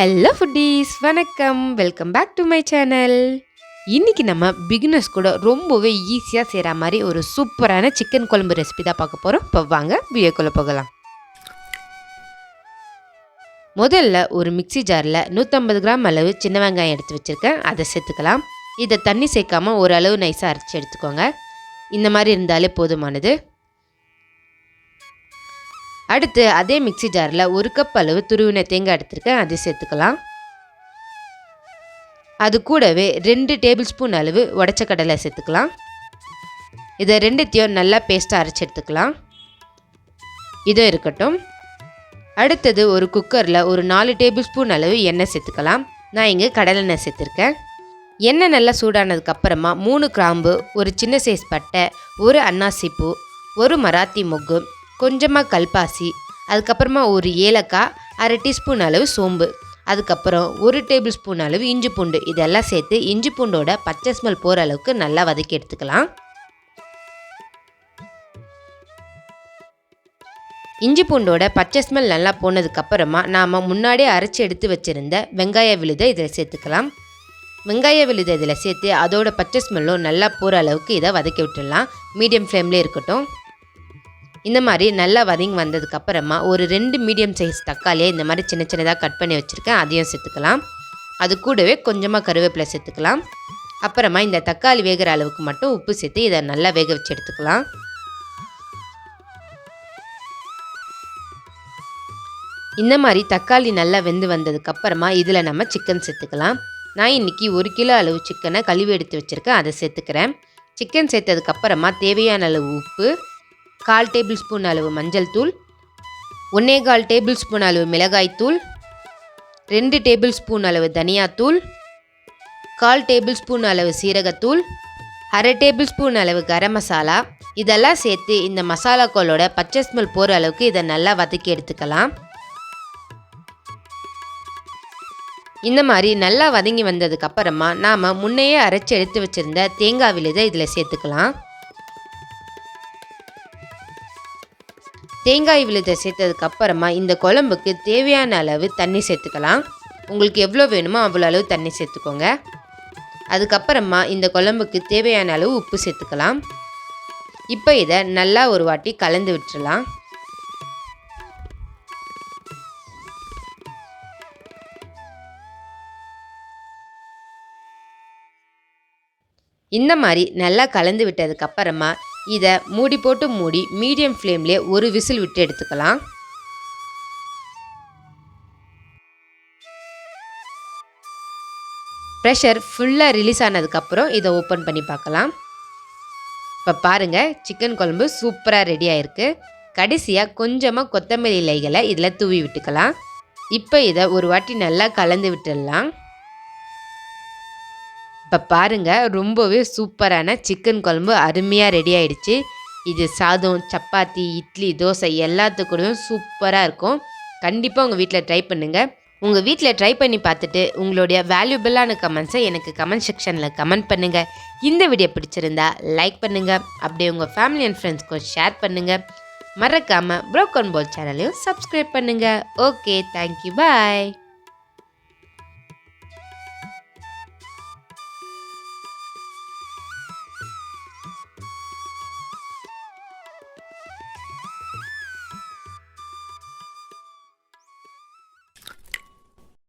Hello foodies வணக்கம். Welcome back to my channel இன்னைக்கு நம்ம பிகினர்ஸ் கூட ரொம்பவே ஈஸியாக செய்கிற மாதிரி ஒரு சூப்பரான சிக்கன் குழம்பு ரெசிபி தான் பார்க்க போகிறோம் இப்போ வாங்க வீடியோக்குள்ளே போகலாம். முதல்ல ஒரு மிக்ஸி ஜாரில் நூற்றம்பது கிராம் அளவு சின்ன வெங்காயம் எடுத்து வச்சுருக்கேன். அதை சேர்த்துக்கலாம். இதை தண்ணி சேர்க்காமல் ஓரளவு நைஸாக அரைச்சி எடுத்துக்கோங்க. இந்த மாதிரி இருந்தாலே போதுமானது. அடுத்து அதே மிக்ஸி ஜாரில் ஒரு கப் அளவு துருவின தேங்காய் எடுத்துருக்கேன். அதை சேர்த்துக்கலாம். அது கூடவே ரெண்டு டேபிள் ஸ்பூன் அளவு உடச்ச கடலை சேர்த்துக்கலாம். இதை ரெண்டுத்தையும் நல்லா பேஸ்ட்டாக அரைச்சி எடுத்துக்கலாம். இதுவும் இருக்கட்டும். அடுத்தது ஒரு குக்கரில் ஒரு நாலு டேபிள் ஸ்பூன் அளவு எண்ணெய் சேர்த்துக்கலாம். நான் இங்கே கடலெண்ணெய் சேர்த்துருக்கேன். எண்ணெய் நல்லா சூடானதுக்கு அப்புறமா மூணு கிராம்பு ஒரு சின்ன சைஸ் பட்டை ஒரு அன்னாசி பூ ஒரு மராத்தி மொக்கு கொஞ்சமாக கல்பாசி அதுக்கப்புறமா ஒரு ஏலக்காய் அரை டீஸ்பூன் அளவு சோம்பு அதுக்கப்புறம் ஒரு டேபிள் ஸ்பூன் அளவு இஞ்சி பூண்டு. இதெல்லாம் சேர்த்து இஞ்சி பூண்டோட பச்சை ஸ்மெல் போகிற அளவுக்கு நல்லா வதக்கி எடுத்துக்கலாம். இஞ்சி பூண்டோட பச்சை ஸ்மெல் நல்லா போனதுக்கப்புறமா நாம் முன்னாடியே அரைச்சி எடுத்து வச்சுருந்த வெங்காய விழுதை இதில் சேர்த்துக்கலாம். வெங்காய விழுதை இதில் சேர்த்து அதோட பச்சை ஸ்மெல்லும் நல்லா போகிற அளவுக்கு இதை வதக்கி விட்டுடலாம். மீடியம் ஃப்ளேம்லேயே இருக்கட்டும். இந்த மாதிரி நல்லா வதங்கி வந்ததுக்கப்புறமா ஒரு ரெண்டு மீடியம் சைஸ் தக்காளியை இந்த மாதிரி சின்ன சின்னதாக கட் பண்ணி வச்சுருக்கேன். அதையும் சேர்த்துக்கலாம். அது கூடவே கொஞ்சமாக கருவேப்பிலை சேர்த்துக்கலாம். அப்புறமா இந்த தக்காளி வேகிற அளவுக்கு மட்டும் உப்பு சேர்த்து இதை நல்லா வேக வச்சு எடுத்துக்கலாம். இந்த மாதிரி தக்காளி நல்லா வெந்து வந்ததுக்கப்புறமா இதில் நம்ம சிக்கன் சேர்த்துக்கலாம். நான் இன்றைக்கி ஒரு கிலோ அளவு சிக்கனை கழுவி எடுத்து வச்சுருக்கேன். அதை சேர்த்துக்கிறேன். சிக்கன் சேர்த்ததுக்கப்புறமா தேவையான அளவு உப்பு கால் டேபிள் ஸ்பூன் அளவு மஞ்சள் தூள் ஒன்றே கால் டேபிள் ஸ்பூன் அளவு மிளகாய் தூள் ரெண்டு டேபிள் ஸ்பூன் அளவு தனியாத்தூள் கால் டேபிள் ஸ்பூன் அளவு சீரகத்தூள் அரை டேபிள் ஸ்பூன் அளவு கரம் மசாலா. இதெல்லாம் சேர்த்து இந்த மசாலாக்களோட பச்சை ஸ்மெல் போகிற அளவுக்கு இதை நல்லா வதக்கி எடுத்துக்கலாம். இந்த மாதிரி நல்லா வதங்கி வந்ததுக்கப்புறமா நாம் முன்னையே அரைச்சி எடுத்து வச்சுருந்த தேங்காய் விழுதை இதில் சேர்த்துக்கலாம். தேங்காய் விழுதை சேர்த்ததுக்கு அப்புறமா இந்த குழம்புக்கு தேவையான அளவு தண்ணி சேர்த்துக்கலாம். உங்களுக்கு எவ்வளோ வேணுமோ அவ்வளோ அளவு தண்ணி சேர்த்துக்கோங்க. அதுக்கப்புறமா இந்த குழம்புக்கு தேவையான அளவு உப்பு சேர்த்துக்கலாம். இப்போ இதை நல்லா ஒரு வாட்டி கலந்து விட்டுடலாம் இந்த மாதிரி நல்லா கலந்து விட்டதுக்கப்புறமா இதை மூடி போட்டு மூடி மீடியம் ஃப்ளேம்லேயே ஒரு விசில் விட்டு எடுத்துக்கலாம். ப்ரெஷர் ஃபுல்லாக ரிலீஸ் ஆனதுக்கப்புறம் இதை ஓப்பன் பண்ணி பார்க்கலாம். இப்போ பாருங்கள் சிக்கன் குழம்பு சூப்பராக ரெடி ஆயிருக்கு. கடைசியாக கொஞ்சமாக கொத்தமல்லி இலைகளை இதில் தூவி விட்டுக்கலாம். இப்போ இதை ஒரு வாட்டி நல்லா கலந்து விட்டுடலாம். இப்போ பாருங்கள் ரொம்பவே சூப்பரான சிக்கன் குழம்பு அருமையாக ரெடி ஆயிடுச்சு. இது சாதம் சப்பாத்தி இட்லி தோசை எல்லாத்துக்கூடவும் சூப்பராக இருக்கும். கண்டிப்பாக உங்கள் வீட்டில் ட்ரை பண்ணுங்கள் உங்கள் வீட்டில் ட்ரை பண்ணி பார்த்துட்டு உங்களுடைய வேல்யூபிளான கமெண்ட்ஸை எனக்கு கமெண்ட் செக்ஷனில் கமெண்ட் பண்ணுங்கள் இந்த வீடியோ பிடிச்சிருந்தா லைக் பண்ணுங்கள் அப்படியே உங்கள் ஃபேமிலி அண்ட் ஃப்ரெண்ட்ஸ்க்கும் ஷேர் பண்ணுங்கள் மறக்காமல் ப்ரோக்கன் போல் சேனலையும் சப்ஸ்கிரைப் பண்ணுங்கள் ஓகே தேங்க்யூ பாய்